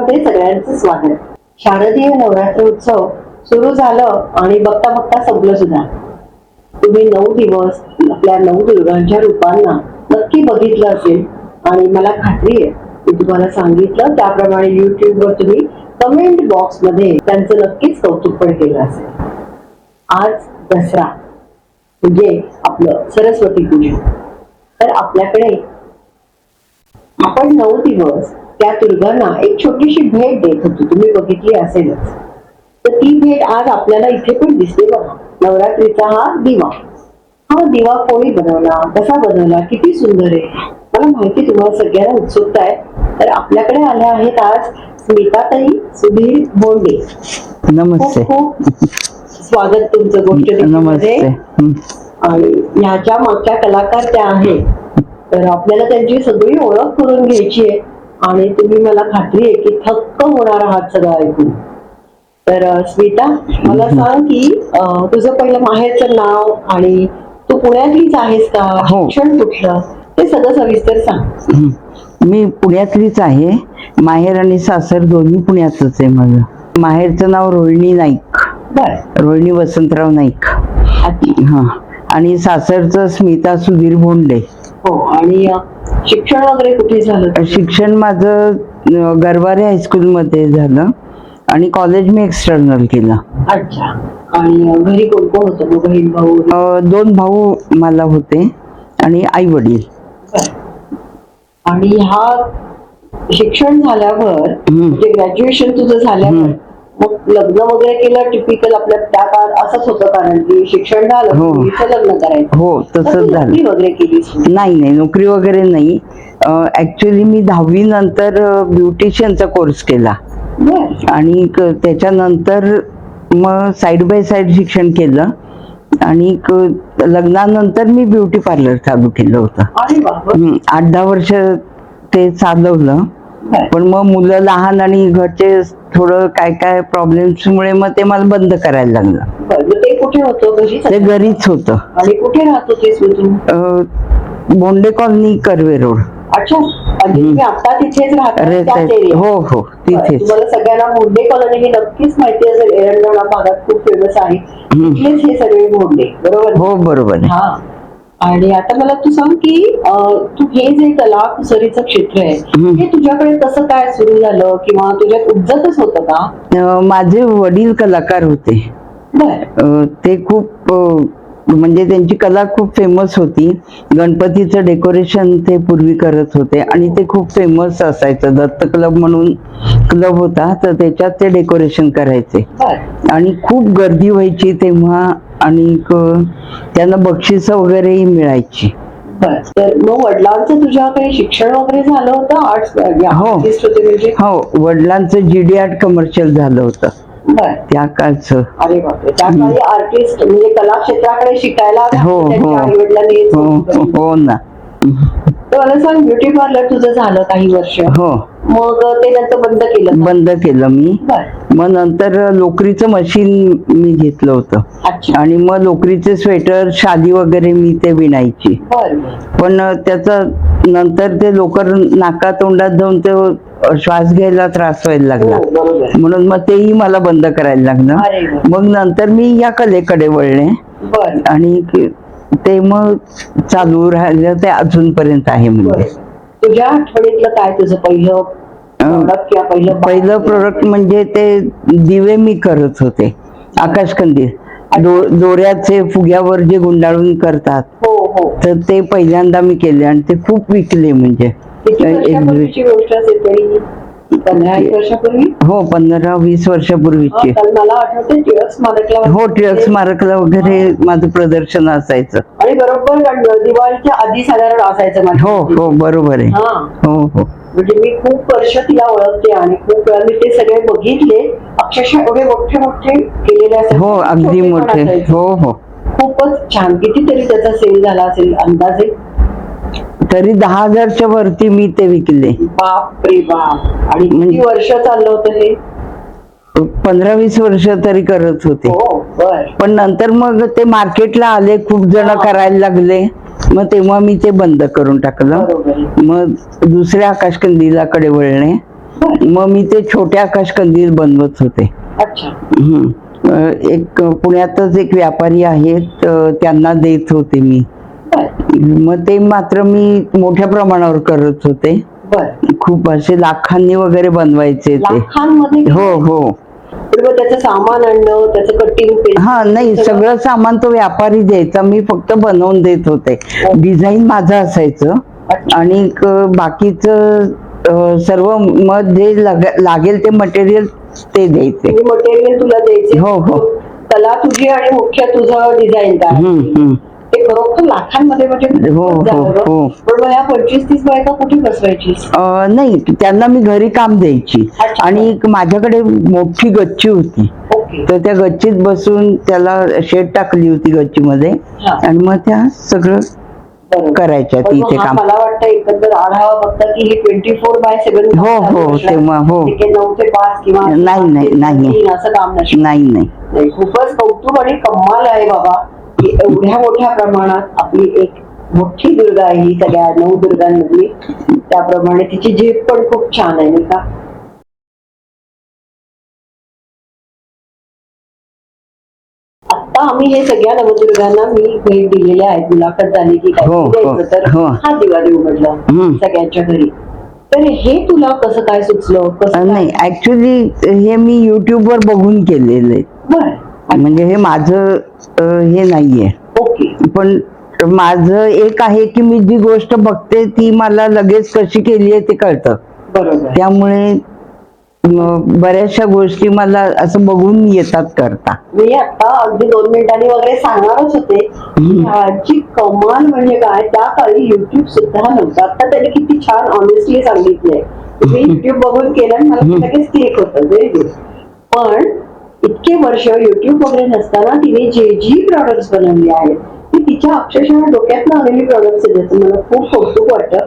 मध्ये सगळ्यांचं स्वागत. शारदीय नवरात्र उत्सव सुरू झालं आणि बघता बघता संपलं सुद्धा. तुम्ही नऊ दिवस आपल्या नऊ दुर्गांच्या रूपांना नक्की बघितलं असेल आणि मला खात्री आहे मी तुम्हाला सांगितलं त्याप्रमाणे युट्यूबवर तुम्ही कमेंट बॉक्समध्ये त्यांचं नक्कीच कौतुक पण केलं असेल. आज दसरा म्हणजे आपलं सरस्वती पूजन. तर आपल्याकडे आपण नऊ दिवस त्या दुर्गांना एक छोटीशी भेट देत होतो. तुम्ही बघितली असेलच. तर ती भेट आज आपल्याला इथे पण दिसते बघा. नवरात्रीचा हा दिवा. हा दिवा कोणी बनवला? कसा बनवला? किती सुंदर आहे. मला माहिती तुम्हाला सगळ्यांना उत्सुकता आहे. तर आपल्याकडे आल्या आहेत आज स्मिताताई सुधीर बोंडे. नमस्ते. खूप स्वागत तुमचं गोष्ट नमस्ते. आणि ह्याच्या मागच्या कलाकार त्या आहेत. तर आपल्याला त्यांची सगळी ओळख करून घ्यायची आहे. आणि तुम्ही मला खात्री आहे की थक्क होणार आहात सगळं ऐकून. तर स्मिता मला सांग की तुझं पहिलं माहेरचं नाव आणि तू पुण्यातलीच आहेस का? हो. शिक्षण कुठलं? ते सगळं सविस्तर सांग. हं. मी पुण्यातलीच आहे. माहेर आणि सासर दोन्ही पुण्यातच आहे माझं. माहेरचं नाव रोहिणी नाईक. रोहिणी वसंतराव नाईक. हा. आणि सासरचं स्मिता सुधीर भोंडे हो. आणि शिक्षण वगैरे कुठे झालं शिक्षण माझं गरवारे हायस्कूलमध्ये झालं आणि कॉलेज मी एक्सटर्नल केलं. अच्छा. आणि घरी कोण कोण होतं? बहीण भाऊ? दोन भाऊ मला होते आणि आई वडील. आणि हा शिक्षण झाल्यावर म्हणजे ग्रॅज्युएशन तुझं झाल्यावर. मग लग्न वगैरे केलं टिपिकल आपल्या त्या काळात असंच होतं कारण की शिक्षण झालं हो. लग्न करायचं. हो तसंच तू झालं. नोकरी वगैरे केलीस? नाही नाही नोकरी वगैरे नाही. ऍक्च्युली मी दहावी नंतर ब्युटिशियनचा कोर्स केला. बर. आणि क- त्याच्यानंतर मग साईड बाय साईड शिक्षण केलं. आणि क- लग्नानंतर मी ब्युटी पार्लर चालू केलं होतं. अरे. हम्म, आठ दहा वर्ष ते चालवलं. पण मग मुलं लहान आणि घरचे थोडं काय काय problems मुळे मग ते मला बंद करायला लागलं. बर. ते कुठे होतं? घरीच ते घरीच होतं. आणि कुठे राहत तू अं, बोंडे कॉलनी कर्वे रोड. अच्छा म्हणजे तुम्ही आता तिथेच राहता? अरे त्याच ते- area? हो हो. तिथेच. तुम्हाला सगळ्यांना मुंडे कॉलनी ही नक्कीच माहिती असेल. एरंडोणा भागात खूप फेमस आहे. तिथलेच हे सगळे मुंडे बरोबर? हो बरोबर आहे. हा. आणि आता मला तू सांग की तू हे जे कला कुसरीचं क्षेत्र आहे. हे तुझ्याकडे कसं काय सुरू झालं किंवा तुझ्यात उज्जतच होतं का? माझे वडील कलाकार होते. ते खूप म्हणजे त्यांची कला खूप फेमस होती. गणपतीचं डेकोरेशन ते पूर्वी करत होते आणि ते खूप फेमस असायचं. दत्त क्लब म्हणून क्लब होता तर त्याच्यात ते डेकोरेशन करायचे. आणि खूप गर्दी व्हायची तेव्हा आणि त्यांना बक्षिसं वगैरेही मिळायची. तर मग वडिलांचं तुझ्याकडे शिक्षण वगैरे झालं होतं? आर्ट्स हो. होते म्हणजे? हो वडिलांचं जी डी आर्ट कमर्शियल झालं होतं. त्या काळचं. अरे बापरे त्या काळी आर्टिस्ट म्हणजे कला क्षेत्राकडे शिकायला हो, हो. हो हो ना. मला सांग ब्युटी पार्लर तुझं झालं काही वर्ष. हो. मग ते नंतर बंद केलं? बंद केलं मी. मग नंतर लोकरीचं मशीन मी घेतलं होतं. आणि मग लोकरीचे स्वेटर शादी वगैरे मी ते विणायची. पण त्याचं नंतर ते लोकर नाका तोंडात जाऊन ते श्वास घ्यायला त्रास व्हायला लागला. हो म्हणून मग तेही मला बंद करायला लागलं. मग नंतर मी या कलेकडे वळले. आणि ते मग चालू राहिलं ते अजूनपर्यंत आहे म्हणजे तुझ्या आठवणीतलं काय तुझं पहिलं किंवा पहिलं पहिलं प्रोडक्ट म्हणजे ते दिवे मी करत होते. आकाशकंदील दो- दोऱ्याचे फुग्यावर जे गुंडाळून करतात हो हो. तर ते पहिल्यांदा मी केले आणि ते खूप विकले म्हणजे. किती एक- वर्षापूर्वीची गोष्ट असेल तरी? पंधरा एक वर्षापूर्वी हो पंधरा वीस हा, वर्षापूर्वीची मला आठवते टिळक स्मारकला हो टिळक स्मारकला वगैरे माझं प्रदर्शन असायचं. आणि बरोबर दिवाळीच्या आधी साधारण असायचं हो हो बरोबर आहे. हा. हो हो. म्हणजे मी खूप वर्ष तिला ओळखते आणि खूप वेळा मी ते सगळे बघितले. अक्षरशः एवढे मोठे मोठे केलेले. हो अगदी मोठे. हो हो. खूपच छान. कितीतरी त्याचा सेल झाला असेल अंदाजे तरी दहा हजारच्या वरती मी ते विकले. बाप रे बाप. आणि किती म्हणजे- वर्ष चाललं होतं हे? पंधरा वीस वर्ष तरी करत होते. हो बर. पण नंतर मग ते मार्केटला आले खूप जण हा. करायला लागले. मग तेव्हा मी ते बंद करून टाकलं. बरोबर. आहे. मग दुसऱ्या आकाशकंदिलाकडे वळणे बर. मग मी ते छोटे आकाशकंदील बनवत होते. अच्छा. हम्म. अं, एक पुण्यातच एक व्यापारी आहेत अं, त्यांना देत होते मी. मग ते मात्र मी मोठ्या प्रमाणावर करत होते. खूप असे लाखांनी वगैरे बनवायचे ते. हो हो. त्याचं सामान आणणं त्याचं कटिंग हा नाही सगळं? सामान तो व्यापारी द्यायचा. मी फक्त बनवून देत होते. डिझाईन माझं असायचं. आणि बाकीच सर्व मग जे लाग- लागेल ते मटेरियल ते द्यायचे. मटेरियल तुला द्यायचे? हो, हो. कला तुझी आणि मुख्य तुझं डिझाईन. ते खरोखर लाखांमध्ये म्हणजे हो, खूप झालं हो, गं. हो. पण मग ह्या पंचवीस तीस बायका कुठे बसवायचीस अं, नाही त्यांना मी घरी काम द्यायची अच्छा. आणि एक माझ्याकडे मोठी गच्ची होती ओके तर त्या गच्चीत बसून त्याला शेड टाकली होती गच्चीमध्ये हा. आणि मग त्या सगळं बरोबर करायच्या पण मग तिथे हा काम मला वाटतं एकंदर आढावा बघता की हे ट्वेंटी फोर बाय सेव्हन हो, हो, तेव्हा, हो. नऊ ते पाच किंवा नाही, नाही, ते नाही. तीन असं काम नाही नाही नाही खूपच कौतुक आणि कमाल आहे बाबा की एवढ्या मोठ्या प्रमाणात आपली एक मोठी दुर्गा आहे ही सगळ्या नऊ दुर्गांमधली. त्याप्रमाणे तिची झेप पण खूप छान आहे नाही का? आता आम्ही हे सगळ्या नवदुर्गांना मी भेट दिलेल्या आहेत मुलाखत झाली की काय हो, हो, द्यायचं तर हो. हा दिवाळी उघडला हम्म. सगळ्यांच्या घरी. तर हे तुला कसं काय सुचलं? कसं नाही ऍक्च्युली हे मी युट्यूब वर बघून केलेलं आहे. बर. म्हणजे हे माझं हे नाहीये. ओके. पण माझं एक आहे की मी जी गोष्ट बघते ती मला लगेच कशी केली आहे ते कळतं. बरोबर. त्यामुळे बऱ्याचशा गोष्टी मला असं बघून येतात करता. मी आता अगदी दोन मिनिटांनी वगैरे सांगणारच होते. ह्याची कमाल म्हणजे काय त्या काळी युट्यूब सुद्धा नव्हतं. आता त्याने किती छान ऑनेस्टली सांगितलंय. मी युट्यूब बघून केलं मला लगेच क्लिक होतं. व्हेरी गुड पण इतके वर्ष युट्यूब वगैरे नसताना तिने जे जी प्रॉडक्ट्स बनवली आहेत ती तिच्या अक्षरशः डोक्यातनं आलेली प्रॉडक्ट्स आहेत. त्याचं मला खूप कौतुक वाटतं.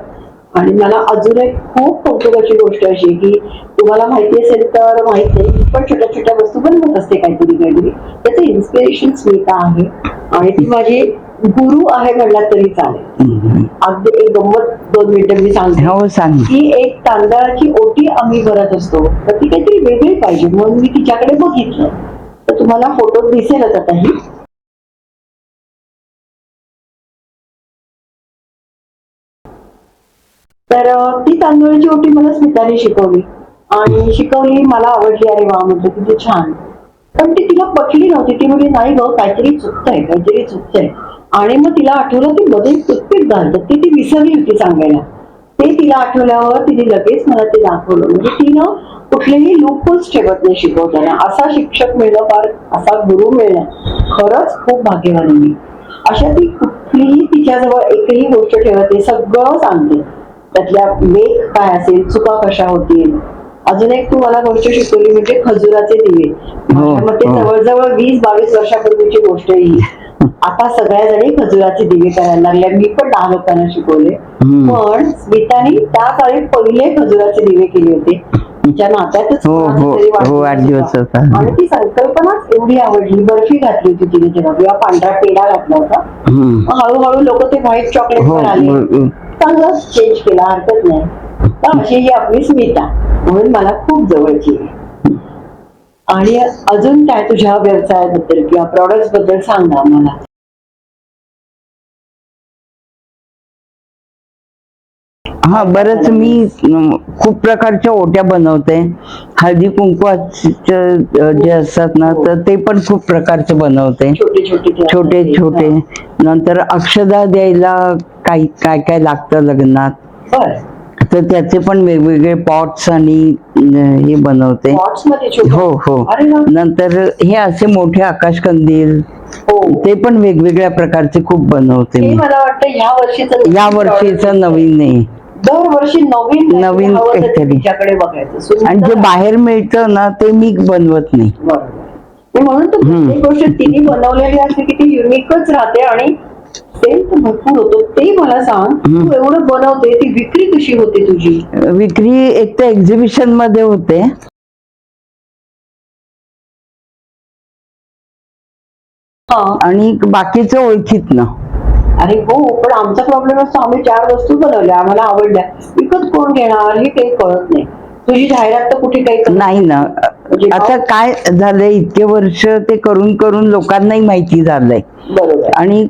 आणि मला अजून एक खूप कौतुकाची गोष्ट अशी की तुम्हाला माहिती असेल तर माहीत नाही पण छोट्या छोट्या वस्तू बनवत असते काहीतरी काहीतरी. त्याचं इन्स्पिरेशन स्मिता आहे? आणि ती माझी गुरु आहे म्हणला तरी चालेल. अगदी एक गंमत दोन मिनिटं मी सांगते. हो सांग. ती एक तांदळाची ओटी आम्ही भरत असतो. तर ती काहीतरी वेगळी पाहिजे. म्हणून मी तिच्याकडे बघितलं. तर तुम्हाला फोटो दिसेलच आता ही. तर ती तांदूळाची ओटी मला स्मिताने शिकवली. आणि शिकवली मला आवडली. अरे वा म्हटलं किती छान. पण ती तिला पटली नव्हती. ती म्हणजे नाही ग काहीतरी चुकतंय काहीतरी चुकतंय. आणि मग तिला आठवलं की मध्ये टूथपिक घालतात ती ती विसरली होती सांगायला. ते तिला आठवल्यावर तिने लगेच मला ते दाखवलं. म्हणजे तिनं कुठलेही लूपच ठेवत नाही शिकवताना. असा शिक्षक मिळणं फार असा गुरु मिळणं खरंच खूप भाग्यवान मी. अशा ती कुठलीही तिच्याजवळ एकही गोष्ट ठेवत नाही. सगळं सांगते. त्यातल्या मेघ काय असेल चुका कशा होतील. अजून एक तू मला गोष्ट शिकवली म्हणजे खजुराचे दिवे. माझ्या मते हो. जवळजवळ वीस बावीस वर्षापूर्वीची गोष्ट ही. आता सगळ्या जणी खजुराचे दिवे करायला लागल्या. मी पण दहा लोकांना शिकवले. पण स्मितानी त्या काळी पहिले खजुराचे दिवे केले होते. तिच्या नात्यातच हो, हो, हो, होता. आणि ती संकल्पनाच एवढी आवडली. बर्फी घातली होती तिने तेव्हा किंवा पांढरा पेढा घातला होता. मग हळूहळू लोक ते व्हाईट चॉकलेट हो पण आले ब- चांगलं चेंज केला हरकत नाही. तर अशी ही आपली स्मिता म्हणून मला खूप जवळची आहे. आणि अजून काय तुझ्या व्यवसायाबद्दल किंवा प्रॉडक्टबद्दल सांग ना मला हा बरंच मी खूप प्रकारच्या ओट्या बनवते. हळदी अं, जे असतात ना तर ते पण खूप प्रकारचे बनवते. छोटे छोटे नंतर अक्षदा द्यायला काही काय काय लागतं लग्नात. बर. तर त्याचे पण वेगवेगळे पॉट्स आणि हे बनवते. हो हो. नंतर हे असे मोठे आकाशकंदील हो. ते पण वेगवेगळ्या प्रकारचे खूप बनवते मी. मला वाटतं या वर्षीचं या वर्षीचं नवीन आहे दरवर्षी नवीन नवीन काहीतरी. बघायचं. आणि जे बाहेर मिळतं ना ते मी बनवत नाही. म्हणून गोष्ट तिने बनवलेली असते की ती युनिकच राहते आणि सेल तर भरपूर होतो. ते मला सांग तू एवढं बनवते ती विक्री कशी होते तुझी? विक्री एक तर एक्झिबिशनमध्ये होते. आणि बाकीचं ओळखीत ना. अरे हो पण आमचा प्रॉब्लेम असतो आम्ही चार वस्तू बनवल्या आम्हाला आवडल्या. विकत कोण घेणार हे काही कळत नाही. तुझी जाहिरात तर कुठे काही नाही ना. म्हणजे आता काय झालंय इतके वर्ष ते करून करून लोकांनाही माहिती झालंय. बरोबर. आणि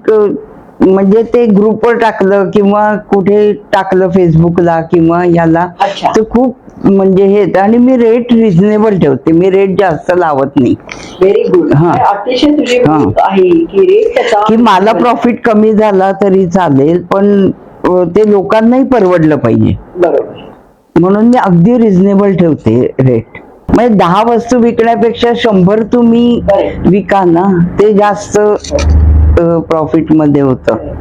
म्हणजे ते ग्रुपवर टाकलं किंवा कुठे टाकलं फेसबुकला किंवा याला. तर खूप म्हणजे हे आणि मी रेट रिझनेबल ठेवते मी रेट जास्त लावत नाही व्हेरी गुड हा. अतिशय तुझी. भूक आहे की रेट त्याचा की मला प्रॉफिट कमी झाला तरी चालेल पण ते लोकांनाही परवडलं पाहिजे बरोबर म्हणून मी अगदी रिझनेबल ठेवते रेट म्हणजे दहा वस्तू विकण्यापेक्षा शंभर तुम्ही. विका ना ते जास्त प्रॉफिटमध्ये होतं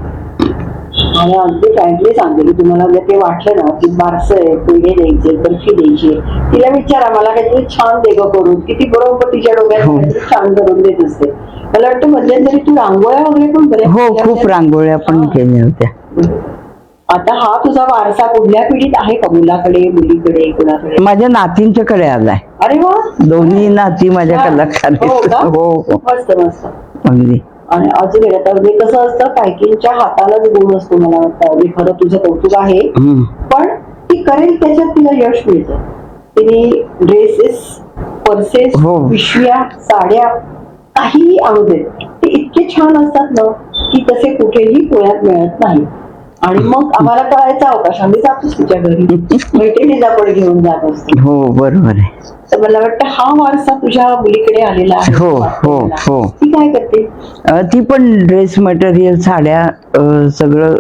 आणि अगदी फ्रँकली सांगते की तुम्हाला जर ते वाटलं ना की बारसं आहे पेढे द्यायचे बर्फी द्यायची तिला विचारा मला काहीतरी छान दे गं करून किती बरोबर तिच्या डोक्यात हो. काहीतरी छान करून देत असते मला वाटतं मध्यंतरी तू रांगोळ्या वगैरे पण हो खूप. रांगोळ्या पण. केल्या होत्या आता हा तुझा वारसा पुढल्या पिढीत आहे का मुलाकडे मुलीकडे कुणाकडे माझ्या नातींच्याकडे आलाय अरे वा दोन्ही नाती माझ्या हा. कलाकार हो? हो हो मस्त मस्त अगदी आणि अजून आता म्हणजे कसं असतं कायकींच्या हातालाच गुण असतो मला वाटतं. म्हणजे खरं तुझं कौतुक आहे. पण ती करेल त्याच्यात तिला यश मिळतं. तिने ड्रेसेस पर्सेस हो. पिशव्या साड्या काहीही आणू देत. ते इतके छान असतात ना की तसे कुठेही पुण्यात मिळत नाही. आणि मग आम्हाला कळायचा अवकाश. आम्ही जातोच तिच्या घरी. मैत्रिणीला पण घेऊन जात असतो. हो बरोबर आहे. तर मला वाटतं हा वारसा तुझ्या मुलीकडे आलेला आहे. हो, हो, हो. ती काय करते? अ, ती पण ड्रेस मटेरियल साड्या अ, सगळं.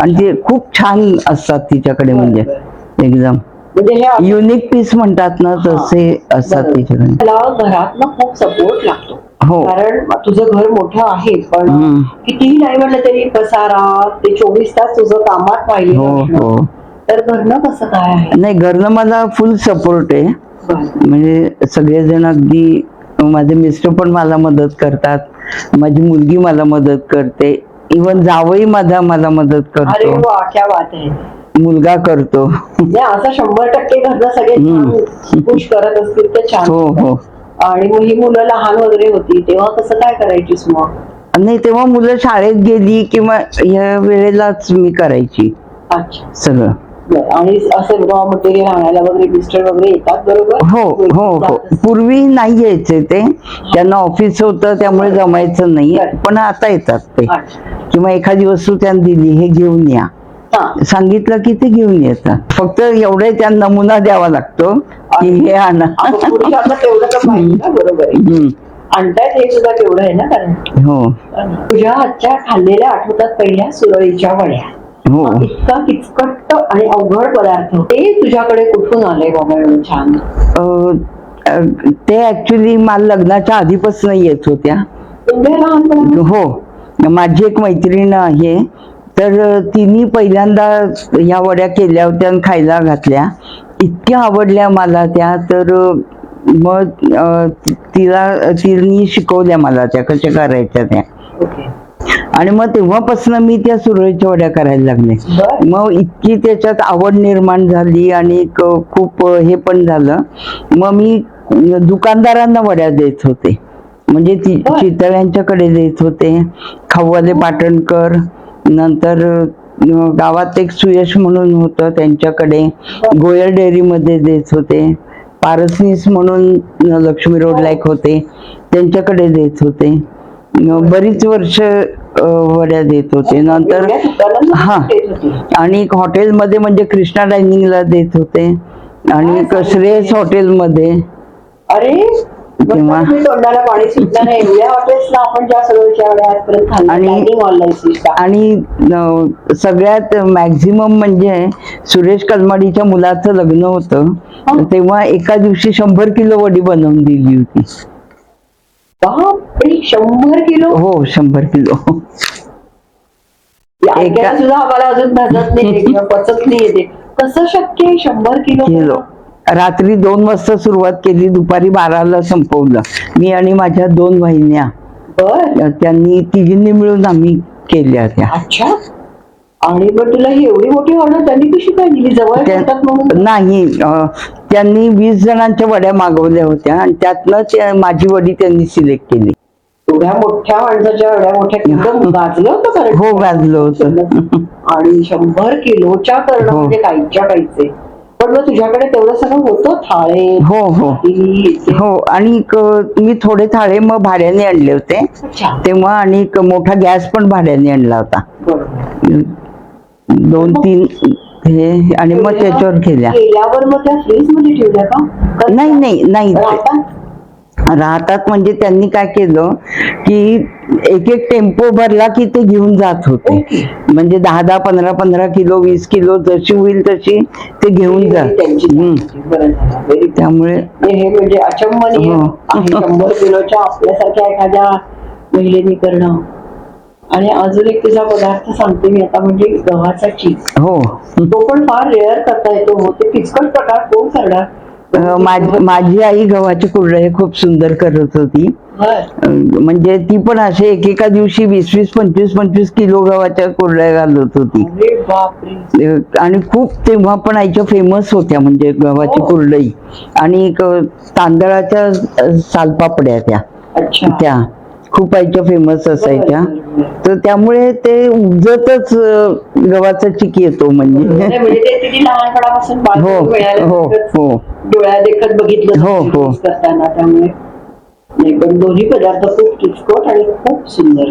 आणि ते खूप छान असतात तिच्याकडे म्हणजे. एकदम. म्हणजे हे युनिक पीस म्हणतात ना तसे असतात. तिच्याकडे. त्याला घरातनं खूप सपोर्ट लागतो. हो. कारण तुझं घर मोठं आहे पण हम्म. कितीही नाही म्हटलं तरी पसारा ते चोवीस तास तुझं कामात हो पाहिजे हो. तर घरनं कसं काय आहे? नाही घरनं मला फुल सपोर्ट आहे. म्हणजे सगळेजण अगदी माझे मिस्टर पण मला मदत करतात. माझी मुलगी मला मदत करते. इवन जावई माझा मला मदत अरे करतो वा क्या बात आहे. मुलगा करतो. म्हणजे असं शंभर टक्के घरनं सगळे छान खुश करत असतील तर छान. हो हो. आणि मग ही मुलं लहान वगैरे होती तेव्हा कसं काय करायचीस मग? नाही तेव्हा मुलं शाळेत गेली किंवा या वेळेलाच मी करायची. अच्छा. सगळं. बरं. आणि असं रॉ मटेरियल आणायला वगैरे मिस्टर वगैरे येतात बरोबर? हो हो हो. पूर्वी नाही यायचे ते. त्यांना ऑफिस होतं त्यामुळे जमायचं नाही. पण आता येतात ते. अच्छा. किंवा एखादी वस्तू त्यांनी दिली हे घेऊन या. हा. सांगितलं की ते घेऊन येतात. फक्त एवढे त्यांना नमुना द्यावा लागतो. की हे आणा आपण पुरुषांना तेवढं तर पाहिजे ना बरोबर आहे. हम्म. आणतायत हे सुद्धा तेवढं आहे ना कारण हो. तुझ्या हातच्या खाल्लेल्या आठवतात पहिल्या सुरळीच्या वड्या. हो. इतका किचकट आणि अवघड पदार्थ ते तुझ्याकडे कुठून आले बाबा एवढं छान? ते ऍक्च्युली मला लग्नाच्या आधीपासून येत होत्या. हो. माझी एक मैत्रीण आहे. तर तिने पहिल्यांदा ह्या वड्या केल्या होत्या आणि खायला घातल्या. इतक्या आवडल्या मला त्या तर मग तिला तिने शिकवल्या मला त्या कशा करायच्या त्या. आणि मग तेव्हापासून मी त्या सुरळीच्या वड्या करायला लागले. मग इतकी त्याच्यात आवड निर्माण झाली आणि खूप हे पण झालं. मग मी दुकानदारांना वड्या देत होते. म्हणजे ती. चितळ्यांच्याकडे देत होते. खाऊवाले पाटणकर नंतर गावात एक सुयश म्हणून होतं त्यांच्याकडे गोयल डेअरीमध्ये देत होते. पारसनीस म्हणून लक्ष्मी रोडला एक होते त्यांच्याकडे देत होते. बरीच वर्ष वड्या देत होते. नंतर हा. आणि एक हॉटेलमध्ये म्हणजे कृष्णा डायनिंगला देत होते. आणि? श्रेयस हॉटेलमध्ये. अरे तेव्हा- मग तुम्ही तोंडाला पाणी सुटलं नाही. एवढ्या हॉटेल्सला आपण ज्या सुरळीच्या वड्या आजपर्यंत खाल्ल्या आणि-. आणि सगळ्यात मॅक्झिमम म्हणजे सुरेश कलमाडीच्या मुलाचं लग्न होतं. तेव्हा एका दिवशी शंभर किलो वडी बनवून दिली होती. शंभर किलो? हो शंभर किलो. सुद्धा आम्हाला अजून भाजत नाही किंवा पचत नाही येते कसं शक्य आहे शंभर किलो? किलो. रात्री दोन वाजता सुरुवात केली दुपारी बाराला संपवलं. मी आणि माझ्या दोन बर. त्यांनी तिघींनी मिळून आम्ही केल्या त्या. अच्छा. आणि मग तुला ही एवढी मोठी ऑर्डर त्यांनी कशी काय दिली? जवळ त्या- ठेवतात म्हणून? नाही अं, त्यांनी वीस जणांच्या वड्या मागवल्या होत्या आणि त्यातनं त्या- माझी वडी त्यांनी सिलेक्ट केली. एवढ्या मोठ्या माणसाच्या एवढ्या मोठ्या एकदम गाजलं होतं खरं हो गाजलं होतं. आणि शंभर किलोच्या करणं हो. म्हणजे काहीच्या काहीचे. मग तुझ्याकडे तेवढं सगळं होतं थाळे हो हो. हो आणि मी थोडे थाळे मग भाड्याने आणले होते. तेव्हा आणि मोठा गॅस पण भाड्याने आणला होता. दोन तीन हे आणि मग त्याच्यावर केल्या. केल्यावर मग त्या फ्रीजमध्ये ठेवल्या का? का- नाही नाही. नाही राहतात? म्हणजे त्यांनी काय केलं की एक एक टेम्पो भरला की ते घेऊन जात होते. म्हणजे दहा दहा पंधरा पंधरा किलो वीस किलो जशी होईल तशी ते घेऊन जात. त्यामुळे हे म्हणजे अचंबनीय हो. शंभर किलोच्या आपल्यासारख्या एखाद्या महिलेने करणं. आणि अजून एक तुझा पदार्थ सांगते मी आता म्हणजे गव्हाचा चीज. हो. तो पण फार रेअर करता येतो. हो ते किचकट प्रकार कोण करणार? माझी माझी आई गव्हाचे कुरडे खूप सुंदर करत होती. अं, म्हणजे ती पण असे एकेका दिवशी वीस वीस पंचवीस पंचवीस किलो गव्हाच्या कुरड्या घालत होती. अरे बापरे. अं, आणि खूप तेव्हा पण आईच्या फेमस होत्या म्हणजे गव्हाची हो. कुरडई. आणि एक, अं, तांदळाच्या अं, सालपापड्या त्या. अच्छा. त्या. खूप आईच्या फेमस असायच्या. तर त्यामुळे ते उगजतच अं, गव्हाचा चिक येतो म्हणजे. म्हणजे ते लहानपणापासून हो बालपण मिळालं हो हो. डोळ्या देखत बघितलं हो, हो. use करताना त्यामुळे. नाही पण दोन्ही पदार्थ खूप किचकट आणि खूप सुंदर.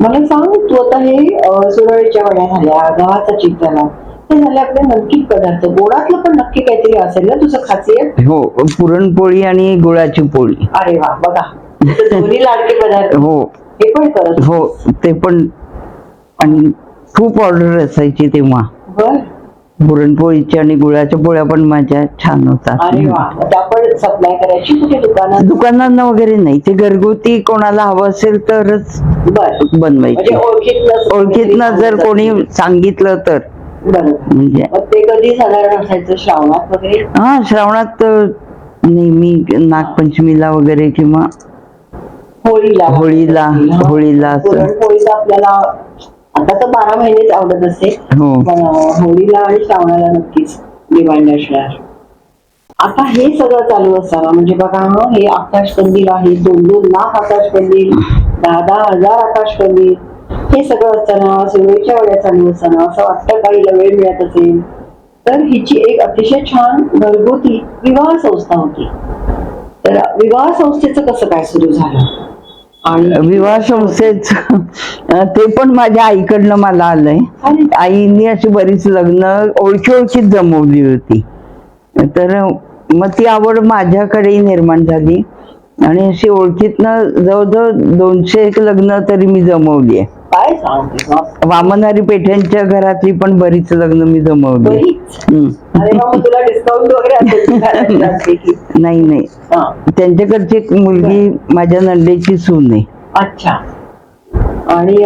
मला सांग तू आता हे अं, सुरळीच्या वड्या झाल्या गव्हाचा चीक झाला हे झाले आपले नमकीन पदार्थ. गोडातलं पण नक्की काहीतरी असेल ना तुझं खासियत? हो पुरणपोळी आणि गुळाची पोळी. अरे वा बघा. दोन्ही लाडके पदार्थ हो. हे पण करत हो ते पण. आणि खूप ऑर्डर असायची तेव्हा. बर. पुरणपोळीची आणि गुळाच्या पोळ्या पण माझ्या छान अरे होतात वा सप्लाय करायची कुठे? दुकानात? दुकानांना वगैरे नाही. ते घरगुती कोणाला हवं असेल तरच बर. बनवायची. म्हणजे ओळखीतनं जर कोणी सांगितलं तर. बरोबर म्हणजे मग ते कधी साधारण असायचं? श्रावणात वगैरे? हा श्रावणात अं, नेहमी नागपंचमीला वगैरे किंवा होळीला. होळीला. होळीला असं. पुरणपोळीचं आपल्याला आता तर बारा महिनेच आवडत असते हो. पण होळीला आणि श्रावणाला नक्कीच डिमांड असणार. आता हे सगळं चालू असताना म्हणजे बघा हं, हे आकाश कंदील आहे दोन दोन लाख आकाश कंदील दहा दहा हजार आकाश कंदील हे सगळं असताना सुरवेच्या वड्या चालू असताना असं वाटतं काहीला वेळ मिळत असेल? तर हिची एक अतिशय छान घरगुती विवाह संस्था होती. तर विवाह संस्थेचं कसं काय सुरू झालं? आणि विवाह संस्थेच ते पण माझ्या आईकडनं मला आलंय. आईनी अशी बरीच लग्न ओळखी ओळखीत जमवली होती. तर मग ती आवड माझ्याकडेही निर्माण झाली. आणि अशी ओळखीतनं जवळजवळ दोनशे एक लग्न तरी मी जमवली आहे. काय सांगते बाप. वामनहरी पेठ्यांच्या घरातली पण बरीच लग्न मी जमवली तुला डिस्काउंट वगैरे. नाही नाही हा. त्यांच्याकडची एक मुलगी माझ्या नंदेची सून आहे अच्छा आणि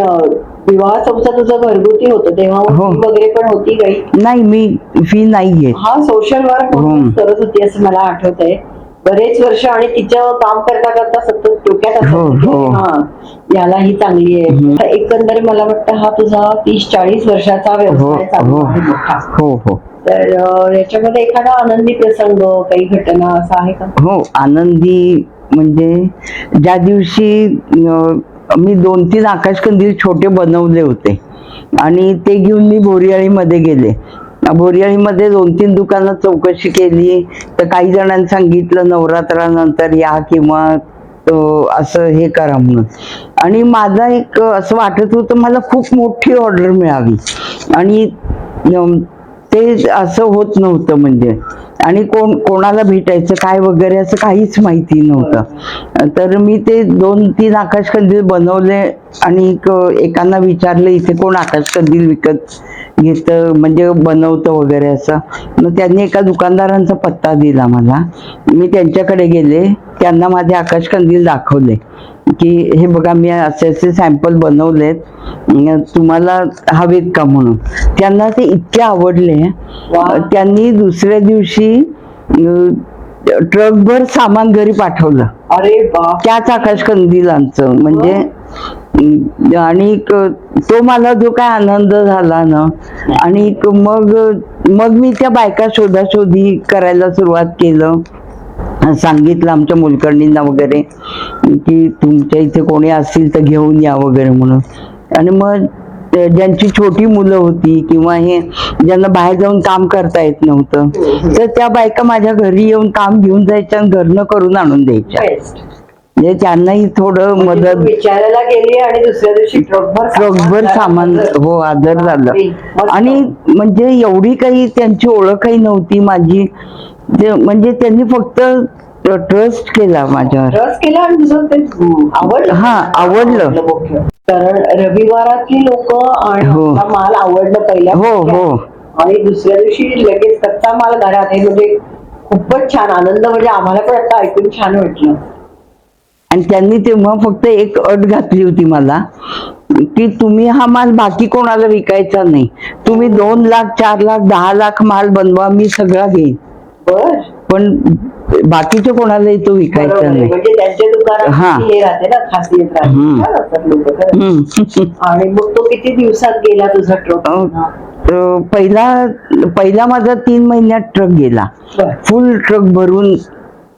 विवाह संस्था तुझं घरगुती होतं तेव्हा हो. वगैरे पण होती काही नाही मी फी नाही घेत हा सोशल वर्क हम्म. करत होती असं मला आठवत आहे बरेच वर्ष आणि तिच्या काम करता करता सतत डोक्यात हो, की, हो. हा याला ही चांगली आहे. एकंदर मला वाटतं हा तुझा तीस चाळीस वर्षाचा हो व्यवसाय चालू हो. आहे मोठा. हो हो. तर याच्यामध्ये एखादा आनंदी प्रसंग काही घटना असा आहे का? हो आनंदी म्हणजे ज्या दिवशी मी दोन तीन आकाशकंदील छोटे बनवले होते. आणि ते घेऊन मी बोरियाळीमध्ये गेले. बोरियाळीमध्ये दोन तीन दुकानं चौकशी केली. तर काही जणांनी सांगितलं नवरात्रानंतर या किंवा असं हे करा म्हणून. आणि माझा एक असं वाटत होतं मला खूप मोठी ऑर्डर मिळावी. आणि ते असं होत नव्हतं म्हणजे. आणि कोण कोणाला भेटायचं काय वगैरे असं काहीच माहिती नव्हतं. तर मी ते दोन तीन आकाश कंदील बनवले आणि एक- एकांना विचारलं इथे कोण आकाश कंदील विकत घेतं म्हणजे बनवतं वगैरे असं. मग त्यांनी एका दुकानदारांचा पत्ता दिला मला. मी त्यांच्याकडे गेले त्यांना माझे आकाश कंदील दाखवले. की हे बघा मी असे असे सॅम्पल बनवलेत. तुम्हाला हवेत का म्हणून. त्यांना ते इतके आवडले. त्यांनी दुसऱ्या दिवशी ट्रकभर सामान घरी पाठवलं. अरे त्याच आकाश कंदिलांचं म्हणजे आणि तो मला जो काय आनंद झाला ना आणि मग मग मी त्या बायका शोधाशोधी करायला सुरुवात केलं. सांगितलं आमच्या मुलकर्णींना वगैरे की तुमच्या इथे कोणी असतील तर घेऊन या वगैरे म्हणून. आणि मग ज्यांची छोटी मुलं होती किंवा हे ज्यांना बाहेर जाऊन काम करता येत नव्हतं तर त्या बायका माझ्या घरी येऊन काम घेऊन जायच्या आणि घरनं करून आणून द्यायच्या. म्हणजे त्यांनाही थोडं म्हणजे मदत विचारायला गेली आणि दुसऱ्या दिवशी ट्रकभर सामान हो आदर झालं. आणि म्हणजे एवढी काही त्यांची ओळखही नव्हती माझी. ते- म्हणजे त्यांनी फक्त ट्रस्ट केला माझ्यावर. रस केला आणि तुझं ते आवडलं. हा, आवडलं. मुख्य. कारण रविवारातली लोक आणि हो. आपला माल आवडलं पहिल्या हो, हो. आणि दुसऱ्या दिवशी लगेच कच्चा माल घरात आहे. म्हणजे खूपच छान आनंद. म्हणजे आम्हाला पण आता ऐकून छान वाटलं. आणि त्यांनी तेव्हा फक्त एक अट घातली होती मला की तुम्ही हा माल बाकी कोणाला विकायचा नाही. तुम्ही दोन लाख चार लाख दहा लाख माल बनवा. मी सगळा घेईन. बर पण बाकीच्या कोणालाही तो विकायचा. नाही म्हणजे त्यांच्या हा. दुकानात हे राहते ना खासियत राहते हम्म. छान असतात लोक हम्म. आणि मग तो किती दिवसात गेला तुझा ट्रक अं, अं, पहिला पहिला माझा तीन महिन्यात ट्रक गेला. फुल ट्रक भरून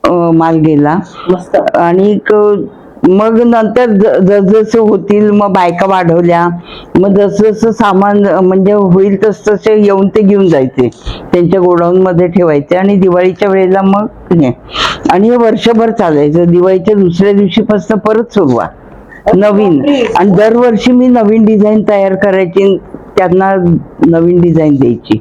अं, माल गेला मस्त आणि मग नंतर जसजसे जसजसं होतील मग बायका वाढवल्या. मग जसं जसं सामान म्हणजे होईल तस तसे येऊन ते घेऊन जायचे. त्यांच्या गोडाऊन मध्ये ठेवायचे आणि दिवाळीच्या वेळेला मग आणि हे वर्षभर चालायचं. दिवाळीच्या दुसऱ्या दिवशीपासून परत सुरुवात नवीन. आणि दरवर्षी मी नवीन डिझाईन तयार करायची त्यांना नवीन डिझाईन द्यायची.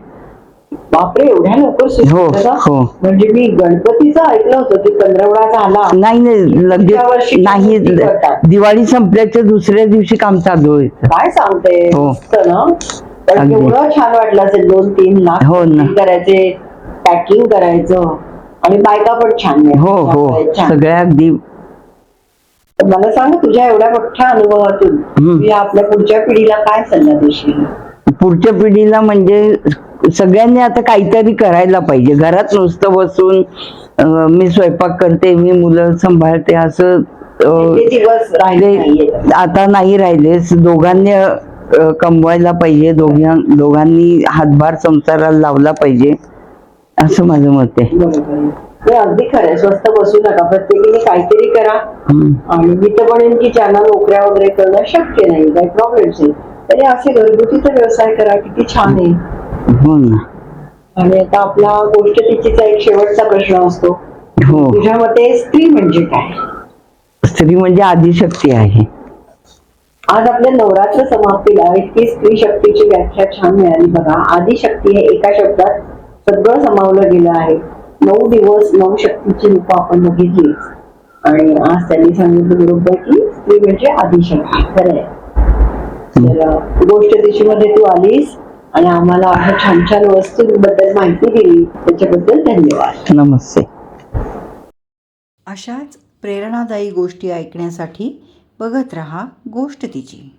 बापरे एवढ्या लवकर हो? हो. म्हणजे मी गणपतीचं ऐकलं होतं की पंधरवडा झाला नाही नाही पुढच्या लगेच वर्षी नाही किती करतात? दिवाळी संपल्याच्या दुसऱ्या दिवशी काम चालू व्हायचं काय सांगते हो. मस्त ना पण अगदी. एवढं छान वाटलं असेल दोन तीन लाख हो ना. packing करायचे पॅकिंग करायचं आणि बायका पण छान आहेत. हो हो छान. सगळ्या अगदी तर मला सांग तुझ्या एवढ्या मोठ्या अनुभवातून हम्म. तू या आपल्या पुढच्या पिढीला काय सल्ला देशील पुढच्या पिढीला म्हणजे सगळ्यांनी आता काहीतरी करायला पाहिजे. घरात नुसतं बसून मी स्वयंपाक करते मी मुलं सांभाळते असं ते राहिले ते आता नाही राहिलेच दोघांनी कमवायला पाहिजे. दोघां दोघांनी हातभार संसाराला लावला पाहिजे. असं माझं मत आहे. हे अगदी खरं आहे. स्वस्त बसू नका. प्रत्येकीने काहीतरी करा. आणि मी तर म्हणेन की ज्यांना नोकऱ्या वगैरे करणं शक्य नाही. काही प्रॉब्लेम्स आहे तरी असे घरगुती तर व्यवसाय करा किती छान आहे. हो ना. आणि आता आपला गोष्ट तिचीचा एक शेवटचा प्रश्न असतो. हो. तुझ्या मते स्त्री म्हणजे काय? स्त्री म्हणजे आदिशक्ती आहे. आज आपल्या नवरात्र समाप्तीला इतकी स्त्री शक्तीची व्याख्या छान मिळाली बघा. आदिशक्ती हे एका शब्दात सगळं समावलं गेलं आहे. नऊ दिवस नऊ शक्तीची रूपं आपण बघितली आणि आज त्यांनी सांगितलं बरोबर की स्त्री म्हणजे आदिशक्ती. खरं आहे. तर गोष्ट तिच्यामध्ये तू आलीस आणि आम्हाला अशा छान छान वस्तूंबद्दल माहिती दिली. त्याच्याबद्दल धन्यवाद. नमस्ते. अशाच प्रेरणादायी गोष्टी ऐकण्यासाठी बघत रहा गोष्ट तिची.